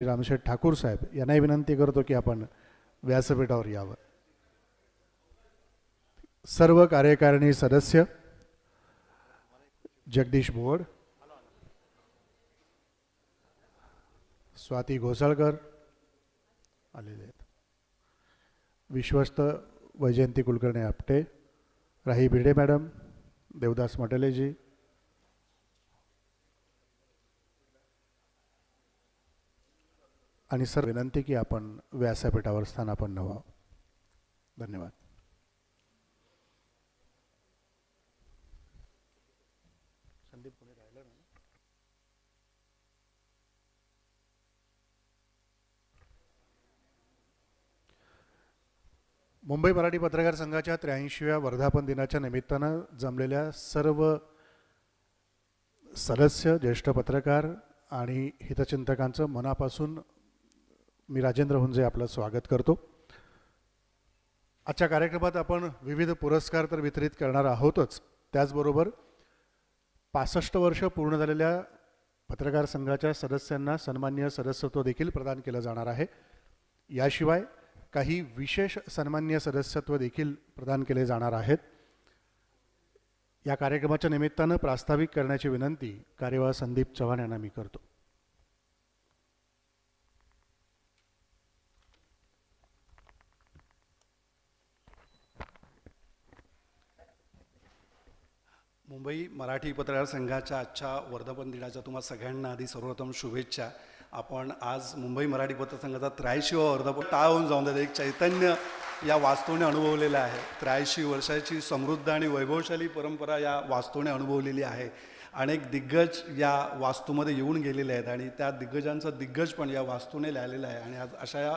रामशेठ ठाकूर साहेब यांनाही विनंती करतो की आपण व्यासपीठावर यावं. सर्व कार्यकारिणी सदस्य जगदीश बोर्ड स्वाती घोसाळकर आलेले आहेत. विश्वस्त वैजयंती कुलकर्णी आपटे राही भिडे मॅडम देवदास मटेलेजी आणि सर विनंती की आपण व्यासपीठावर स्थानापन्न व्हावं. धन्यवाद. संदीप मुंबई मराठी पत्रकार संघाच्या त्र्याऐंशीव्या वर्धापन दिनाच्या निमित्तानं जमलेल्या सर्व सदस्य ज्येष्ठ पत्रकार आणि हितचिंतकांचं मनापासून मी राजेंद्र हुंजे आपलं स्वागत करतो. आजच्या कार्यक्रमात आपण विविध पुरस्कार तर वितरित करणार आहोतच. त्याचबरोबर पासष्ट वर्ष पूर्ण झालेल्या पत्रकार संघाच्या सदस्यांना सन्मान्य सदस्यत्व देखील प्रदान केलं जाणार आहे. याशिवाय काही विशेष सन्मान्य सदस्यत्व देखील प्रदान केले जाणार आहेत. या कार्यक्रमाच्या निमित्तानं प्रास्ताविक करण्याची विनंती कार्यवाह संदीप चव्हाण यांना मी करतो. मुंबई मराठी पत्रकार संघाच्या आजच्या वर्धापन दिनाच्या तुम्हा सगळ्यांना आधी सर्वप्रथम शुभेच्छा. आपण आज मुंबई मराठी पत्रकार संघाचा त्र्याऐंशीवा वर्धापन टाळ होऊन जाऊन देत एक चैतन्य या वास्तूने अनुभवलेलं आहे. त्र्याऐंशी वर्षाची समृद्ध आणि वैभवशाली परंपरा या वास्तूने अनुभवलेली आहे. अनेक दिग्गज या वास्तूमध्ये येऊन गेलेले आहेत आणि त्या दिग्गजांचा दिग्गज पण या वास्तूने लिहिलेलं आहे. आणि आज अशा या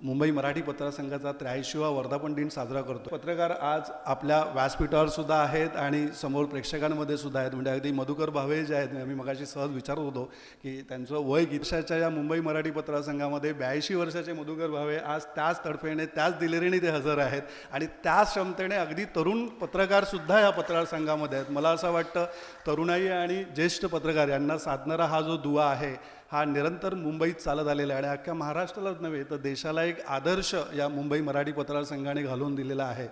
मुंबई मराठी पत्रकार संघाचा त्र्याऐंशीवा वर्धापन दिन साजरा करतो पत्रकार आज आपल्या व्यासपीठावर सुद्धा आहेत आणि समोर प्रेक्षकांमध्ये सुद्धा आहेत. म्हणजे अगदी मधुकर भावे जे आहेत आम्ही मगाशी सहज विचारत होतो की त्यांचं वय किती? या मुंबई मराठी पत्रकार संघामध्ये ब्याऐंशी वर्षाचे मधुकर भावे आज त्याच तडफेने त्याच दिलेरीने ते हजर आहेत. आणि त्याच क्षमतेने अगदी तरुण पत्रकारसुद्धा या पत्रकार संघामध्ये आहेत. मला असं वाटतं तरुणाई आणि ज्येष्ठ पत्रकार यांना साधणारा हा जो दुवा आहे हा निरंतर मुंबईत चालत आलेला आहे. आणि अख्ख्या महाराष्ट्रालाच नव्हे तर देशाला एक आदर्श या मुंबई मराठी पत्रकार संघाने घालून दिलेला आहे.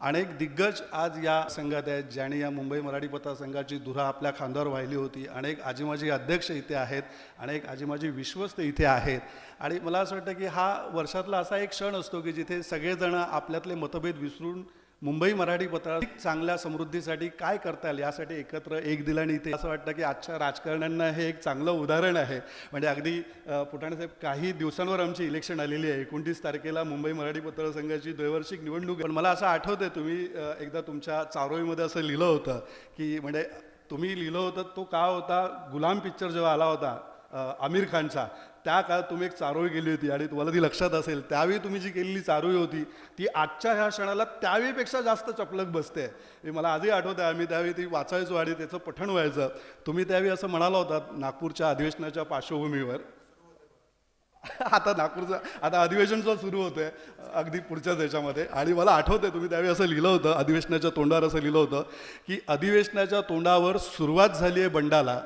अनेक दिग्गज आज या संघात आहेत ज्याने या मुंबई मराठी पत्रकार संघाची धुरा आपल्या खांद्यावर वाहिली होती. अनेक आजीमाजी अध्यक्ष इथे आहेत अनेक आजीमाजी विश्वस्त इथे आहेत. आणि मला असं वाटतं की हा वर्षातला असा एक क्षण असतो की जिथे सगळेजण आपल्यातले मतभेद विसरून मुंबई मराठी पत्र चांगल्या समृद्धीसाठी काय करता येईल यासाठी एकत्र एक दिलाने इथे असं वाटतं की आजच्या राजकारण्यांना हे एक चांगलं उदाहरण आहे. म्हणजे अगदी अ, पुटाणे साहेब काही दिवसांवर आमची इलेक्शन आलेली आहे. एकोणतीस तारखेला मुंबई मराठी पत्र संघाची द्वैवार्षिक निवडणूक पण मला असं आठवतंय तुम्ही एकदा तुमच्या चारोळीमध्ये असं लिहिलं होतं की म्हणजे तुम्ही लिहिलं होतं तो का होता? गुलाम पिक्चर जेव्हा आला होता आमिर खानचा. त्या काळात तुम्ही एक चारोळी केली होती आणि तुम्हाला ती लक्षात असेल त्यावेळी तुम्ही जी केलेली चारोळी होती ती आजच्या ह्या क्षणाला त्यावेळीपेक्षा जास्त चपलक बसते. हे मला आजही आठवतं आम्ही त्यावेळी ती वाचायचो आणि त्याचं पठण व्हायचं. तुम्ही त्यावेळी असं म्हणाला होता नागपूरच्या अधिवेशनाच्या पार्श्वभूमीवर. आता नागपूरचं आता अधिवेशन सुरू सुरू आहे अगदी पुढच्याच याच्यामध्ये आणि मला आठवतं आहे तुम्ही त्यावेळी असं लिहिलं होतं अधिवेशनाच्या तोंडावर असं लिहिलं होतं की अधिवेशनाच्या तोंडावर सुरुवात झाली आहे बंडाला.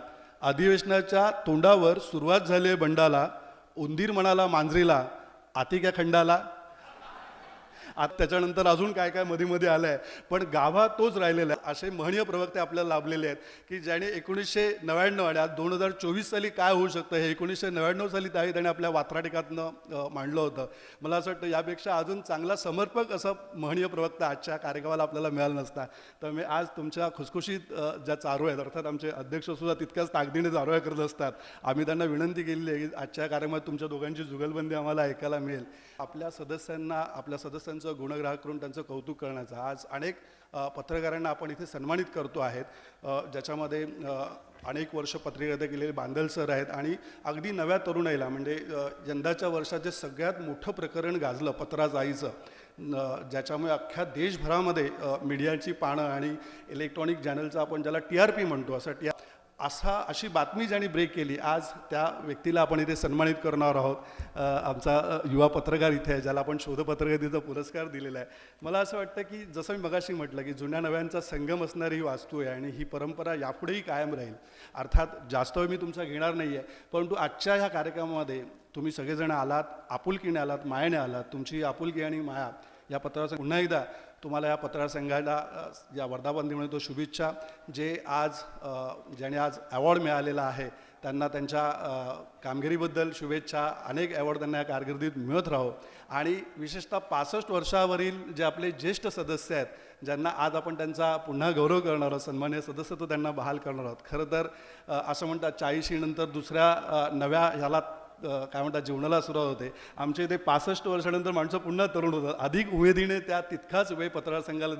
अधिवेशनाच्या तोंडावर सुरुवात झाली आहे बंडाला उंदीर म्हणाला मांजरीला आतिक्या खंडाला. आता त्याच्यानंतर अजून काय काय मध्ये मध्ये आलं आहे पण गाभा तोच राहिलेला आहे. असे महनीय प्रवक्ते आपल्याला लाभलेले आहेत की ज्याने एकोणीसशे नव्याण्णव आणि आज दोन हजार चोवीस साली काय होऊ शकतं हे एकोणीसशे नव्याण्णव साली त्यावेळी त्याने आपल्या वात्राटिकातनं मांडलं होतं. मला असं वाटतं यापेक्षा अजून चांगला समर्पक असं महनीय प्रवक्ता आजच्या कार्यक्रमाला आपल्याला मिळाला नसता. तर मी आज तुमच्या खुसखुशीत ज्या चारू आहेत अर्थात आमचे अध्यक्षसुद्धा तितक्याच ताकदीने चारोळ्या करत असतात. आम्ही त्यांना विनंती केलेली आहे की आजच्या कार्यक्रमात तुमच्या दोघांची जुगलबंदी आम्हाला ऐकायला मिळेल. आपल्या सदस्यांना आपल्या सदस्यांचं गुणग्राहक करून त्यांचं कौतुक करण्याचं. आज अनेक पत्रकारांना आपण इथे सन्मानित करतो आहेत. ज्याच्यामध्ये अनेक वर्ष पत्रकारिता केलेले बांदल सर आहेत आणि अगदी नव्या तरुणाईला म्हणजे यंदाच्या वर्षात जे सगळ्यात मोठं प्रकरण गाजलं पत्राजाईचं न- ज्याच्यामुळे अख्ख्या देशभरामध्ये मीडियाची पानं आणि इलेक्ट्रॉनिक चॅनलचं आपण ज्याला टी आर पी म्हणतो असं टी आर असा अशी बातमी ज्यांनी ब्रेक केली आज त्या व्यक्तीला आपण इथे सन्मानित करणार आहोत. आमचा युवा पत्रकार इथे आहे ज्याला आपण शोधपत्रकारितेचा पुरस्कार दिलेला आहे. मला असं वाटतं की जसं मी मगाशी म्हटलं की जुन्या नव्यांचा संगम असणारी ही वास्तू आहे आणि ही परंपरा यापुढेही कायम राहील. अर्थात जास्त वेळ मी तुमचा घेणार नाही आहे परंतु आजच्या ह्या कार्यक्रमामध्ये तुम्ही सगळेजण आलात आपुलकीने आलात मायेने आलात तुमची आपुलकी आणि माया या पत्राचा पुन्हा एकदा तुम्हाला या पत्रकार संघाला या वर्धापन तो शुभेच्छा जे आज ज्याने आज अवॉर्ड मिळालेला आहे त्यांना त्यांच्या कामगिरीबद्दल शुभेच्छा अनेक अवॉर्ड त्यांना या कारकिर्दीत मिळत राहो. आणि विशेषतः पासष्ट वर्षावरील जे आपले ज्येष्ठ सदस्य आहेत ज्यांना आज आपण त्यांचा पुन्हा गौरव करणार आहोत सन्मान्य सदस्यत्व त्यांना बहाल करणार आहोत. खरं तर असं म्हणतात चाळीशीनंतर दुसऱ्या नव्या ह्याला काय म्हणतात जीवनाला सुरुवात होते. आमच्या इथे पासष्ट वर्षानंतर माणसं पुन्हा तरुण होतात. अधिक उमेदीने त्या तितकाच वेळ पत्रकार संघाला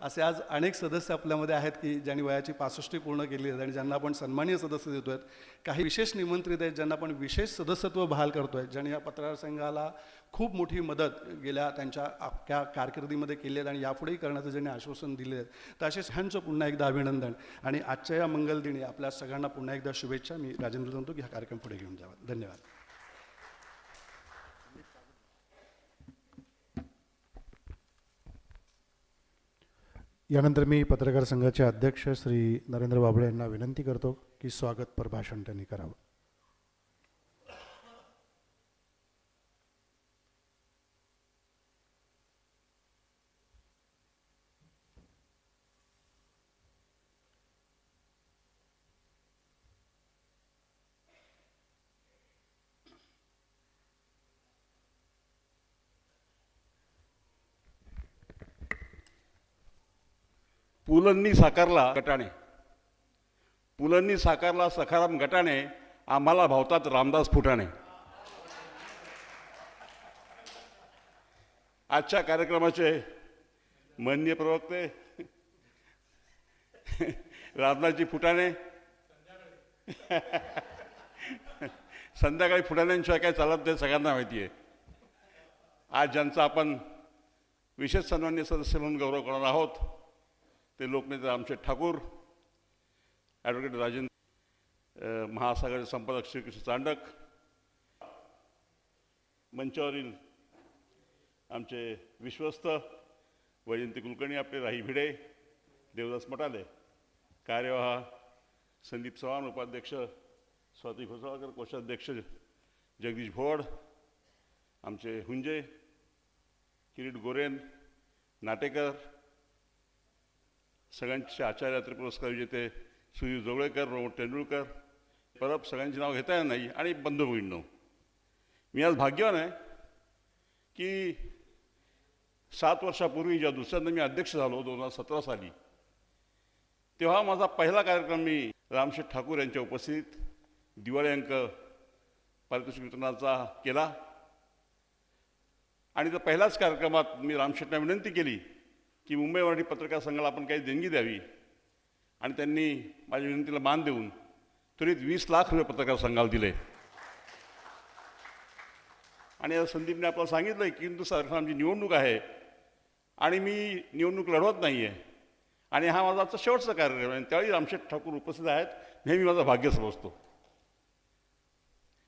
असे आज अनेक सदस्य आपल्यामध्ये आहेत की ज्यांनी वयाची पासष्टी पूर्ण केली आहेत आणि ज्यांना आपण सन्मानीय सदस्य देतो आहेत काही विशेष निमंत्रित आहेत ज्यांना आपण विशेष सदस्यत्व बहाल करतो आहे ज्यांनी या पत्रकार संघाला खूप मोठी मदत गेल्या त्यांच्या अख्ख्या कारकिर्दीमध्ये केली आहेत आणि यापुढेही करण्याचं ज्यांनी आश्वासन दिले आहेत तर असे ह्यांचं पुन्हा एकदा अभिनंदन. आणि आजच्या या मंगलदिनी आपल्या सगळ्यांना पुन्हा एकदा शुभेच्छा. मी राजेंद्र सांगतो की हा कार्यक्रम पुढे घेऊन जावा. धन्यवाद. यानंतर मी पत्रकार संघाचे अध्यक्ष श्री नरेंद्र बाबळे यांना विनंती करतो की स्वागतपर भाषण त्यांनी करावं. पुलंनी साकारला. गटाने. पुलंनी साकारला सखाराम गटाने आम्हाला भावतात रामदास फुटाणे. आजच्या कार्यक्रमाचे मान्य प्रवक्ते रामदासजी फुटाणे. संध्याकाळी फुटाण्यांशिवाय काय चालत नाही सगळ्यांना माहिती आहे. आज ज्यांचा आपण विशेष सन्मान्य सदस्य म्हणून गौरव करणार आहोत ते लोकनेते रामशेठ ठाकूर ॲडव्होकेट राजेंद्र महासागरचे संपादक श्रीकृष्ण चांडक मंचावरील आमचे विश्वस्त वैजंती कुलकर्णी आपले राही भिडे देवदास मटाले कार्यवाह संदीप चव्हाण उपाध्यक्ष स्वाती घोसाळकर कोषाध्यक्ष जगदीश भोड आमचे हुंजे किरीट गोरेन नाटेकर सगळ्यांचे आचार्यात्र पुरस्कार विजेते सुधीर जोगळेकर रोहन तेंडुलकर. परत सगळ्यांची नाव घेता येणार नाही. आणि बंधू भगिनींनो मी आज भाग्यवान आहे की सात वर्षापूर्वी ज्या दुसऱ्यांदा मी अध्यक्ष झालो दोन हजार सतरा साली तेव्हा माझा पहिला कार्यक्रम मी रामशेठ ठाकूर यांच्या उपस्थितीत दिवाळी अंक पारितोषिक वितरणाचा केला. आणि त्या पहिल्याच कार्यक्रमात मी रामशेठना विनंती केली की मुंबई मराठी पत्रकार संघाला आपण काही देणगी द्यावी आणि त्यांनी माझ्या विनंतीला मान देऊन त्वरित वीस लाख रुपये पत्रकार संघाला दिले. आणि आता संदीपने आपल्याला सांगितलं की हिंदू सरकार आमची निवडणूक आहे आणि मी निवडणूक लढवत नाही आहे आणि हा माझा आजचा शेवटचा कार्यक्रम आहे त्यावेळी रामशेठ ठाकूर उपस्थित आहेत नेहमी माझा भाग्य समजतो.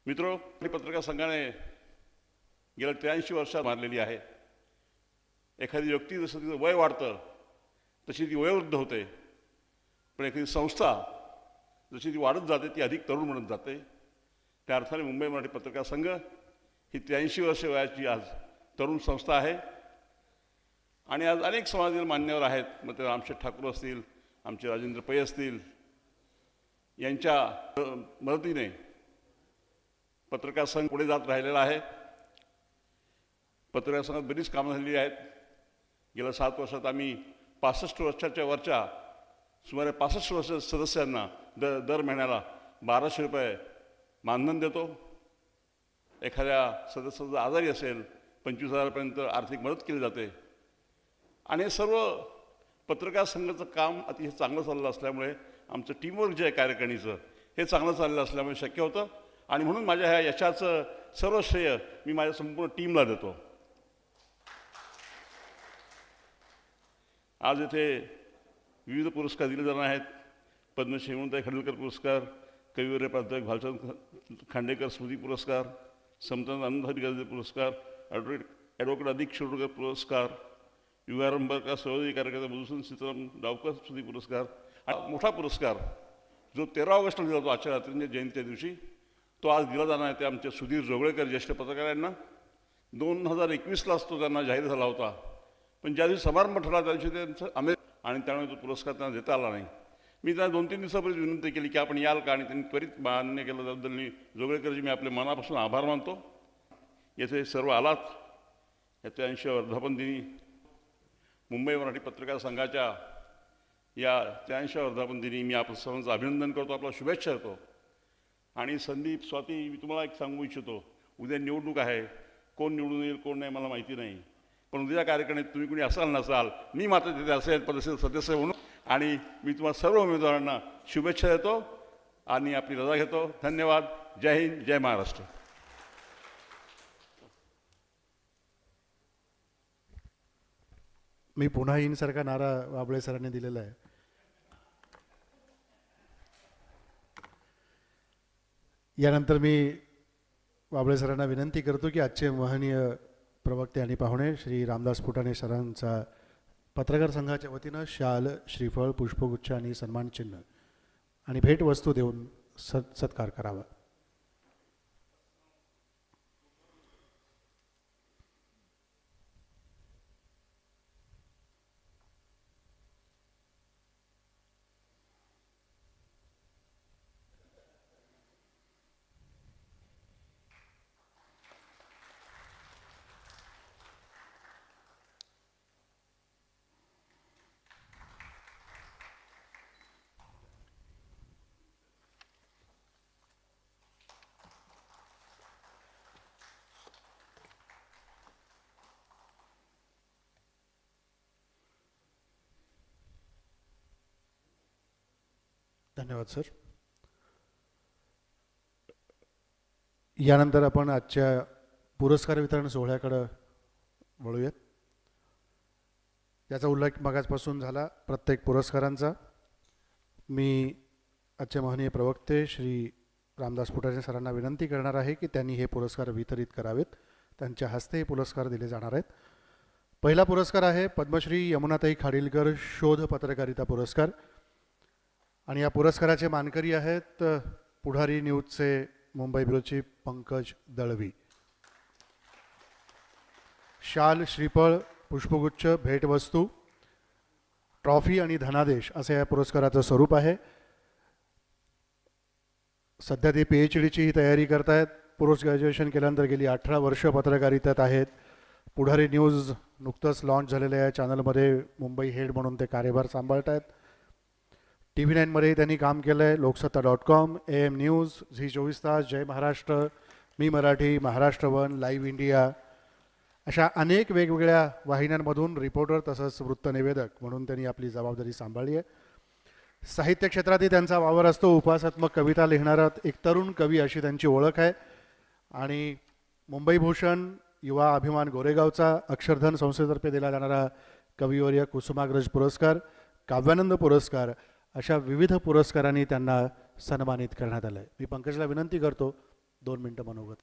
मित्र पत्रकार संघाने गेल्या त्र्याऐंशी वर्षात मारलेली आहे. एखादी व्यक्ती जसं तिचं वय वाढतं तशी ती वयोवृद्ध होते. पण एखादी संस्था जशी ती वाढत जाते ती अधिक तरुण म्हणत जाते. त्या अर्थाने मुंबई मराठी पत्रकार संघ ही त्र्याऐंशी वर्ष वयाची आज तरुण संस्था आहे. आणि आज अनेक समाजातील मान्यवर आहेत. मग ते रामशेठ ठाकूर असतील आमचे राजेंद्र पै असतील. यांच्या मदतीने पत्रकार संघ पुढे जात राहिलेला आहे. पत्रकार संघात बरीच कामं झालेली आहेत. गेल्या सात वर्षात आम्ही पासष्ट वर्षाच्या वरच्या सुमारे पासष्ट वर्ष सदस्यांना दर दर महिन्याला बाराशे रुपये मानधन देतो. एखाद्या सदस्य जर आजारी असेल पंचवीस हजारापर्यंत आर्थिक मदत केली जाते. आणि सर्व पत्रकार संघाचं काम अतिशय चांगलं चाललं असल्यामुळे आमचं टीमवर्क जे आहे कार्यकारिणीचं हे चांगलं चाललं असल्यामुळे शक्य होतं. आणि म्हणून माझ्या ह्या यशाचं सर्व श्रेय मी माझ्या संपूर्ण टीमला देतो. आज येथे विविध पुरस्कार दिले जाणार आहेत. पद्मश्री हेमंताई खांडेकर पुरस्कार कविवर्य प्राध्यापक भालचंद खांडेकर स्मृती पुरस्कार समतानंद आनंदहरी गांधी पुरस्कार ॲडव्होकेट ॲडव्होकेट अधिक शिरोडकर पुरस्कार युगारंभरकार सहयोगी कार्यकर्ता मधुसूदन सीताराम डावकर स्मृती पुरस्कार. हा मोठा पुरस्कार जो तेरा ऑगस्टला दिला जातो आचार्य रात्रीच्या जयंतीच्या दिवशी. तो आज दिला जाणार आहे ते आमचे सुधीर जोगळेकर ज्येष्ठ पत्रकार यांना दोन हजार एकवीसलाच तो त्यांना जाहीर झाला होता. पण ज्या दिवशी समारंभ ठरला त्या दिवशी त्यांचं आम्ही आणि त्यामुळे तो पुरस्कार त्यांना देता आला नाही. मी त्यांना दोन तीन दिवसापूर्वी विनंती केली की आपण याल का? आणि त्यांनी त्वरित मान्य केलं त्याबद्दल मी जोगळेकरजी मी आपले मनापासून आभार मानतो. येथे सर्व आलात. या त्र्याऐंशी वर्धापन दिनी मुंबई मराठी पत्रकार संघाच्या या त्र्याऐंशी वर्धापन दिनी मी आपलं सर्वांचं अभिनंदन करतो आपला शुभेच्छा देतो. आणि संदीप स्वाती मी तुम्हाला एक सांगू इच्छितो. उद्या निवडणूक आहे. कोण निवडून येईल कोण नाही मला माहिती नाही. पण उद्या कार्यक्रमात तुम्ही कुणी असाल नसाल मी मात्र तिथे असेल परिषद सदस्य म्हणून. आणि मी तुम्हाला सर्व उमेदवारांना शुभेच्छा देतो आणि आपली रजा घेतो. धन्यवाद. जय हिंद जय महाराष्ट्र. मी पुन्हा येईनसारखा नारा वाबळे सरांनी दिलेला आहे. यानंतर मी वाबळे सरांना विनंती करतो की आजचे महनीय प्रवक्ते आणि पाहुणे श्री रामदास फुटाणे सरांचा पत्रकार संघाच्या वतीनं शाल श्रीफळ पुष्पगुच्छ आणि सन्मान चिन्ह आणि भेटवस्तू देऊन सत् सत्कार करावा. धन्यवाद सर. यानंतर आपण आजच्या पुरस्कार वितरण सोहळ्याकडं वळूयात. याचा उल्लेख मागासपासून झाला प्रत्येक पुरस्कारांचा. मी आजचे महनीय प्रवक्ते श्री रामदास फुटाणे सरांना विनंती करणार आहे की त्यांनी हे पुरस्कार वितरित करावेत. त्यांच्या हस्ते हे पुरस्कार दिले जाणार आहेत. पहिला पुरस्कार आहे पद्मश्री यमुनाताई खाडीलकर शोध पत्रकारिता पुरस्कार. आणि या पुरस्काराचे मानकरी आहेत पुढारी न्यूजचे मुंबई ब्युरोची पंकज दळवी. शाल श्रीफळ पुष्पगुच्छ भेटवस्तू ट्रॉफी आणि धनादेश असं या पुरस्काराचं स्वरूप आहे. सध्या ते पी एच डीचीही तयारी करतायत. पोस्ट ग्रॅज्युएशन केल्यानंतर गेली अठरा वर्ष पत्रकारितेत आहेत. पुढारी न्यूज नुकतंच लॉन्च झालेल्या या चॅनलमध्ये मुंबई हेड म्हणून ते कार्यभार सांभाळत आहेत टी व्ही नाईनमध्येही त्यांनी काम केलं आहे Loksatta dot com A M news Zee चोवीस तास Jai Maharashtra Mi Marathi Maharashtra one live India. अशा अनेक वेगवेगळ्या वाहिन्यांमधून रिपोर्टर तसंच वृत्तनिवेदक म्हणून त्यांनी आपली जबाबदारी सांभाळली आहे. साहित्य क्षेत्रातही त्यांचा वावर असतो. उपासात्मक कविता लिहिणारा एक तरुण कवी अशी त्यांची ओळख आहे. आणि मुंबई भूषण युवा अभिमान गोरेगावचा अक्षरधन संस्थेतर्फे दिला जाणारा कविवर्य कुसुमाग्रज पुरस्कार काव्यानंद पुरस्कार अशा विविध पुरस्कारांनी त्यांना सन्मानित करण्यात आलं आहे मी पंकजला विनंती करतो दोन मिनटं मनोगत.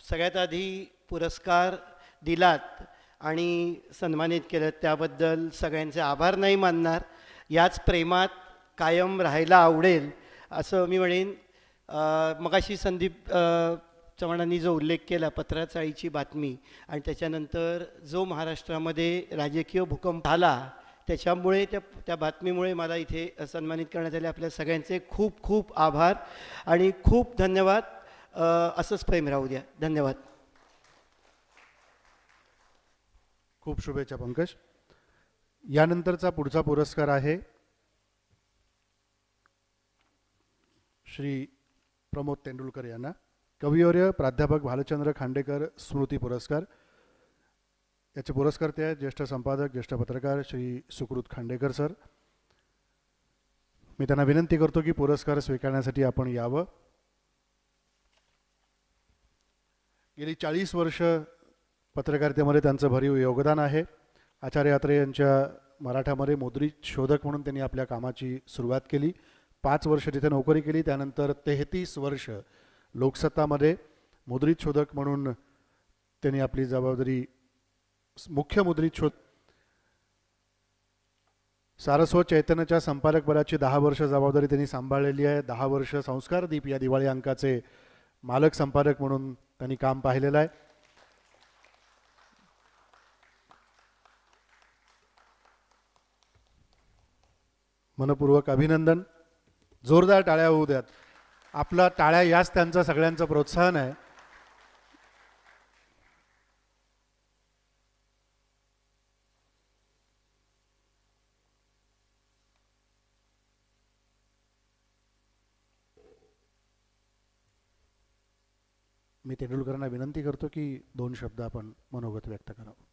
सगळ्यात आधी पुरस्कार दिलात आणि सन्मानित केलं त्याबद्दल सगळ्यांचे आभार नाही मानणार. याच प्रेमात कायम राहायला आवडेल असं मी म्हणेन. मगाशी संदीप चव्हाणांनी जो उल्लेख केला पत्राचाळीची बातमी आणि त्याच्यानंतर जो महाराष्ट्रामध्ये राजकीय भूकंप झाला त्याच्यामुळे त्या त्या बातमीमुळे मला इथे सन्मानित करण्यात आले. आपल्या सगळ्यांचे खूप खूप आभार आणि खूप धन्यवाद. असंच प्रेम राहू द्या. धन्यवाद. खूप शुभेच्छा पंकज. यानंतरचा पुढचा पुरस्कार आहे श्री प्रमोद तेंडुलकर यांना. कविवर्य प्राध्यापक भालचंद्र खांडेकर स्मृती पुरस्कार. याचे पुरस्कर्ते आहेत ज्येष्ठ संपादक ज्येष्ठ पत्रकार श्री सुकृत खांडेकर सर. मी त्यांना विनंती करतो की पुरस्कार स्वीकारण्यासाठी आपण यावं. गेली चाळीस वर्ष पत्रकारितेमध्ये त्यांचं भरीव योगदान आहे. आचार्य अत्रे यांच्या मराठामध्ये मुद्रित शोधक म्हणून त्यांनी आपल्या कामाची सुरुवात केली. पाच वर्ष तिथे नोकरी केली त्यानंतर तेहतीस वर्ष लोकसत्तामध्ये मुद्रित शोधक म्हणून त्यांनी आपली जबाबदारी मुख्य मुद्रित शोध सारस्वत चैतन्याच्या संपादकपदाची दहा वर्ष जबाबदारी त्यांनी सांभाळलेली आहे. दहा वर्ष संस्कार दीप या दिवाळी अंकाचे मालक संपादक म्हणून त्यांनी काम पाहिलेलं आहे. मनपूर्वक अभिनंदन. जोरदार टाळ्या होऊ द्यात. आपला टाळ्या याच त्यांचं सगळ्यांचं प्रोत्साहन आहे. मी तेंडुलकरांना विनंती करतो की दोन शब्द आपण मनोगत व्यक्त करावं.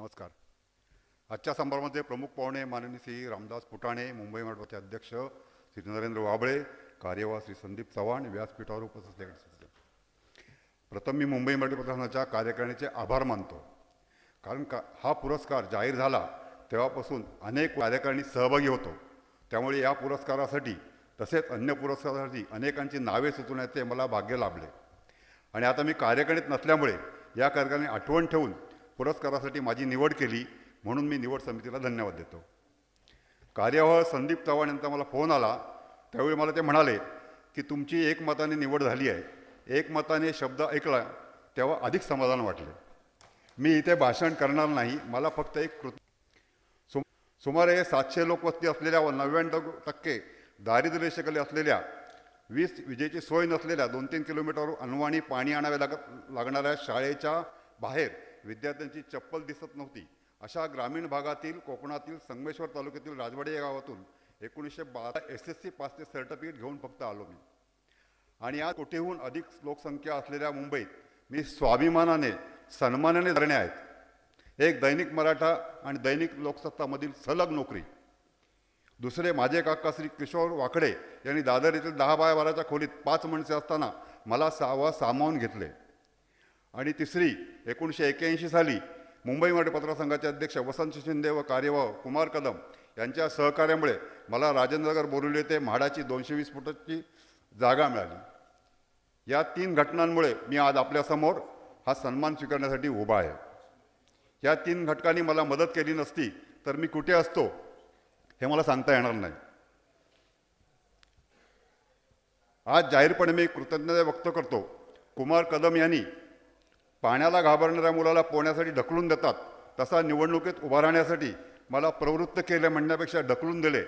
नमस्कार. आजच्या समारंभाचे प्रमुख पाहुणे माननीय श्री रामदास पुटाणे मुंबई मंडळाचे अध्यक्ष श्री नरेंद्र वाबळे कार्यवाह श्री संदीप चव्हाण व्यासपीठावर उपस्थित प्रथम मी मुंबई मंडळ प्रशासनाच्या कार्यकारिणीचे आभार मानतो. कारण का हा पुरस्कार जाहीर झाला तेव्हापासून अनेक कार्यकारिणी सहभागी होतो. त्यामुळे या पुरस्कारासाठी तसेच अन्य पुरस्कारासाठी अनेकांची नावे सुचवण्याचे मला भाग्य लाभले. आणि आता मी कार्यकारिणीत नसल्यामुळे या कार्यकारिणी आठवण ठेवून पुरस्कारासाठी माझी निवड केली म्हणून मी निवड समितीला धन्यवाद देतो. कार्यवाह संदीप चव्हाण यांचा मला फोन आला त्यावेळी मला ते म्हणाले की तुमची एकमताने निवड झाली आहे. एकमताने शब्द ऐकला तेव्हा अधिक समाधान वाटले. मी इथे भाषण करणार नाही मला फक्त एक कृत सुम सुमारे सातशे लोकवस्ती असलेल्या व नव्याण्णव टक्के दारिद्र्य असलेल्या वीस विजेची सोय नसलेल्या दोन तीन किलोमीटर अनवाणी पाणी आणावे लागत लागणाऱ्या शाळेच्या बाहेर विद्यार्थ्यांची चप्पल दिसत नव्हती. अशा ग्रामीण भागातील कोकणातील संगमेश्वर तालुक्यातील राजवाडी या गावातून एकोणीसशे बारा एस एस सी पासचे सर्टिफिकेट घेऊन फक्त आलो मी. आणि या कोटीहून अधिक लोकसंख्या असलेल्या मुंबईत मी स्वाभिमानाने सन्मानाने धरणे आहेत. एक दैनिक मराठा आणि दैनिक लोकसत्तामधील सलग नोकरी. दुसरे माझे काका श्री किशोर वाकडे यांनी दादर येथील दहा बाय बाराच्या खोलीत पाच माणसे असताना मला सावा सामावून घेतले. आणि तिसरी एकोणीसशे एक्याऐंशी साली मुंबई मराठी पत्रसंघाचे अध्यक्ष वसंत शिंदे व कार्यवाह कुमार कदम यांच्या सहकार्यामुळे मला राजेंद्रनगर बोरिवली येथे म्हाडाची दोनशे वीस फुटाची जागा मिळाली. या तीन घटनांमुळे मी आज आपल्यासमोर हा सन्मान स्वीकारण्यासाठी उभा आहे. या तीन घटकांनी मला मदत केली नसती तर मी कुठे असतो हे मला सांगता येणार नाही. आज जाहीरपणे मी कृतज्ञता व्यक्त करतो. कुमार कदम यांनी पाण्याला घाबरणाऱ्या मुलाला पोहण्यासाठी ढकलून देतात तसा निवडणुकीत उभा राहण्यासाठी मला प्रवृत्त केले म्हणण्यापेक्षा ढकलून दिले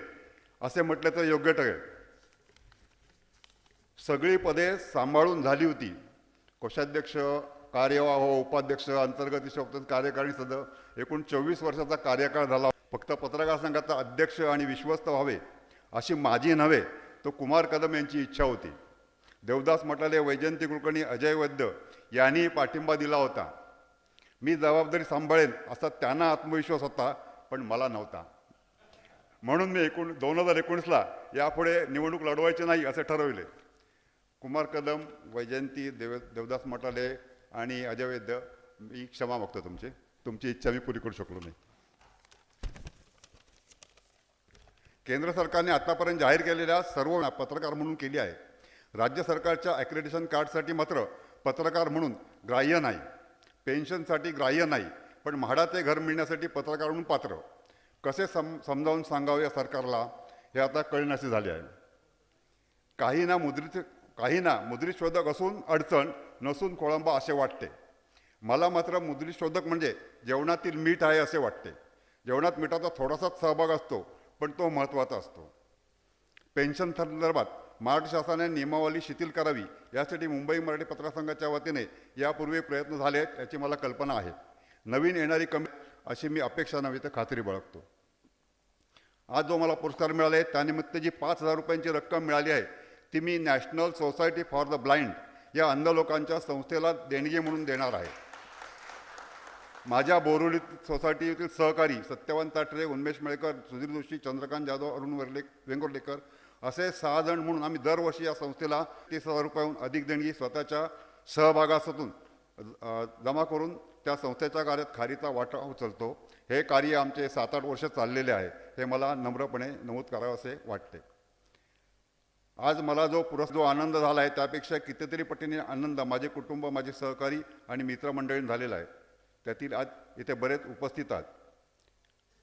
असे म्हटले तर योग्य ठरेल. सगळी पदे सांभाळून झाली होती. कोषाध्यक्ष कार्यवाह उपाध्यक्ष अंतर्गत शोध कार्यकारिणी सद एकूण चोवीस वर्षाचा कार्यकाळ झाला. फक्त पत्रकार संघाचा अध्यक्ष आणि विश्वस्त व्हावे अशी माझी नव्हे तो कुमार कदम यांची इच्छा होती. देवदास म्हटलेले वैजयंती कुलकर्णी अजय वैद्य यांनी पाठिंबा दिला होता. मी जबाबदारी सांभाळेन असा त्यांना आत्मविश्वास होता पण मला नव्हता. म्हणून मी एकूण दोन हजार एकोणीसला यापुढे निवडणूक लढवायची नाही असे ठरविले. कुमार कदम वैजयंती देव देवदास मटाले आणि अजय वैद्य मी क्षमा मागतो तुमची. तुमची इच्छा मी पुरी करू शकलो नाही. केंद्र सरकारने आतापर्यंत जाहीर केलेल्या सर्व पत्रकार म्हणून केली आहे. राज्य सरकारच्या ॲक्रेडिशन कार्डसाठी मात्र पत्रकार म्हणून ग्राह्य नाही. पेन्शनसाठी ग्राह्य नाही पण म्हाडाचे घर मिळण्यासाठी पत्रकार म्हणून पात्र. कसे सम समजावून सांगावे या सरकारला हे आता कळण्याचे झाले आहे. काही ना मुद्रित काही ना मुद्रित शोधक असून अडचण नसून खोळंबा असे वाटते. मला मात्र मुद्रित शोधक म्हणजे जेवणातील मीठ आहे असे वाटते. जेवणात मिठाचा थोडासाच सहभाग असतो पण तो महत्त्वाचा असतो. पेन्शन संदर्भात महाराष्ट्र शासनाने नियमावली शिथिल करावी यासाठी मुंबई मराठी पत्रसंघाच्या वतीने यापूर्वी प्रयत्न झाले आहेत याची मला कल्पना आहे. नवीन येणारी कमी अशी मी अपेक्षा नव्हे तर खात्री बाळगतो. आज जो मला पुरस्कार मिळाला आहे त्यानिमित्त जी पाच हजार रुपयांची रक्कम मिळाली आहे ती मी national society for the blind या अंध लोकांच्या संस्थेला देणगी म्हणून देणार आहे. माझ्या बोरुली सोसायटीतील सहकारी सत्यवान ताटरे उन्मेश मेळकर सुधीर जोशी चंद्रकांत जाधव अरुण वर्ले वेंगुर्लेकर असे सहा जण म्हणून आम्ही दरवर्षी या संस्थेला तीस हजार रुपयाहून अधिक देणगी स्वतःच्या सहभागातून जमा करून त्या संस्थेच्या कार्यात खारीचा वाटा उचलतो. हे कार्य आमचे सात आठ वर्ष चाललेले आहे. हे मला नम्रपणे नमूद करावं असे वाटते. आज मला जो पुरस् जो आनंद झाला आहे त्यापेक्षा कितीतरी पटीने आनंद माझे कुटुंब माझे सहकारी आणि मित्रमंडळी झालेला आहे. त्यातील आज इथे बरेच उपस्थित आहेत.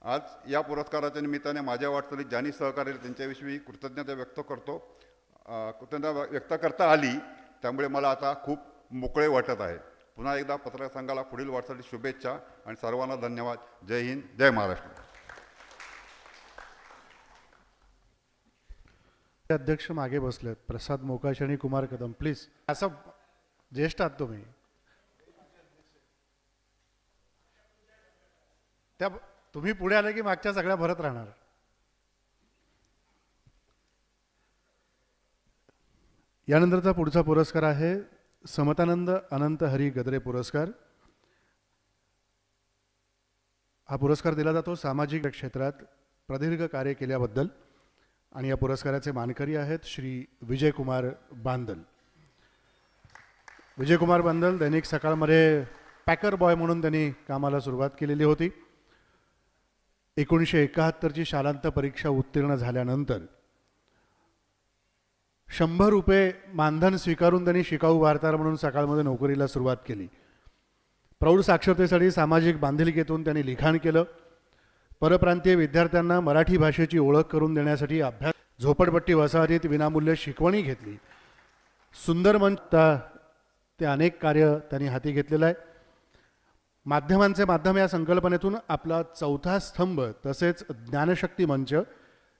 आज या पुरस्काराच्या निमित्ताने माझ्या वाटचालीत ज्यांनी सहकार्य त्यांच्याविषयी कृतज्ञता व्यक्त करतो. कृतज्ञता व्यक्त करता आली त्यामुळे मला आता खूप मोकळे वाटत आहे. पुन्हा एकदा पत्रकार संघाला पुढील वाटचाली शुभेच्छा आणि सर्वांना धन्यवाद. जय हिंद जय महाराष्ट्र. अध्यक्ष मागे बसलेत. प्रसाद मोकाश आणि कुमार कदम. प्लीज असं ज्येष्ठ आहात तुम्ही. त्या तुम्ही पुढे आले की मागच्या सगळ्या भरत राहणार. यानंतरचा पुढचा पुरस्कार आहे समतानंद अनंत हरी गदरे पुरस्कार. हा पुरस्कार दिला जातो सामाजिक क्षेत्रात प्रदीर्घ कार्य केल्याबद्दल आणि या पुरस्काराचे मानकरी आहेत श्री विजयकुमार बांदल. विजयकुमार बांदल दैनिक सकाळमध्ये पॅकर बॉय म्हणून त्यांनी कामाला सुरुवात केलेली होती. एकोणीसशे एकाहत्तरची शालांत परीक्षा उत्तीर्ण झाल्यानंतर शंभर रुपये मानधन स्वीकारून त्यांनी शिकाऊ वार्ताहर म्हणून सकाळमध्ये नोकरीला सुरुवात केली. प्रौढ साक्षरतेसाठी सामाजिक बांधिलकीतून त्यांनी लिखाण केलं. परप्रांतीय विद्यार्थ्यांना मराठी भाषेची ओळख करून देण्यासाठी अभ्यास झोपडपट्टी वसाहतीत विनामूल्य शिकवणी घेतली. सुंदर मंच ते अनेक कार्य त्यांनी हाती घेतलेलं आहे. माध्यमांचे माध्यम या संकल्पनेतून आपला चौथा स्तंभ तसेच ज्ञानशक्ती मंच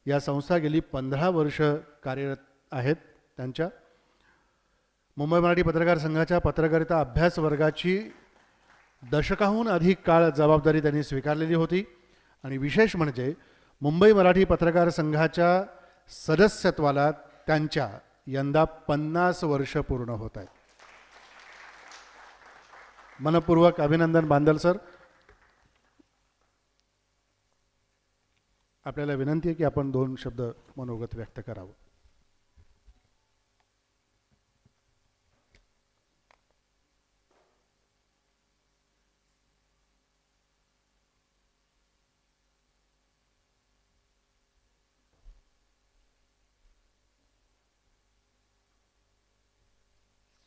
या संस्था गेली पंधरा वर्ष कार्यरत आहेत. त्यांच्या मुंबई मराठी पत्रकार संघाच्या पत्रकारिता अभ्यास वर्गाची दशकाहून अधिक काळ जबाबदारी त्यांनी स्वीकारलेली होती. आणि विशेष म्हणजे मुंबई मराठी पत्रकार संघाच्या सदस्यत्वाला त्यांच्या यंदा पन्नास वर्ष पूर्ण होत आहेत. मनपूर्वक अभिनंदन बांदल सर. आपल्याला विनंती आहे की आपण दोन शब्द मनोगत व्यक्त करावं.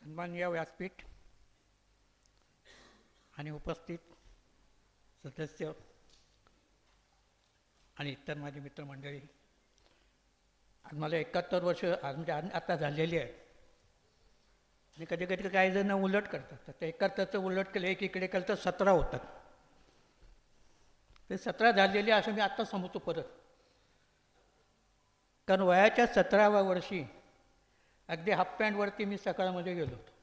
सन्मान्य व्यासपीठ. आणि उपस्थित सदस्य आणि इतर माझे मित्रमंडळी. मला एकाहत्तर वर्ष आज म्हणजे आता झालेली आहे. आणि कधी कधी काही जण उलट करतात. तर ते एकाहत्तरचं उलट केलं एक इकडे केलं तर सतरा होतात. ते सतरा झालेली असं मी आत्ता समजतो परत. कारण वयाच्या सतराव्या वर्षी अगदी हाफ पॅन्टवरती मी सकाळमध्ये गेलो होतो.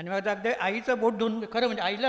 आणि मग अगदी आईचं बोट धुवून खरं म्हणजे आईला घेऊन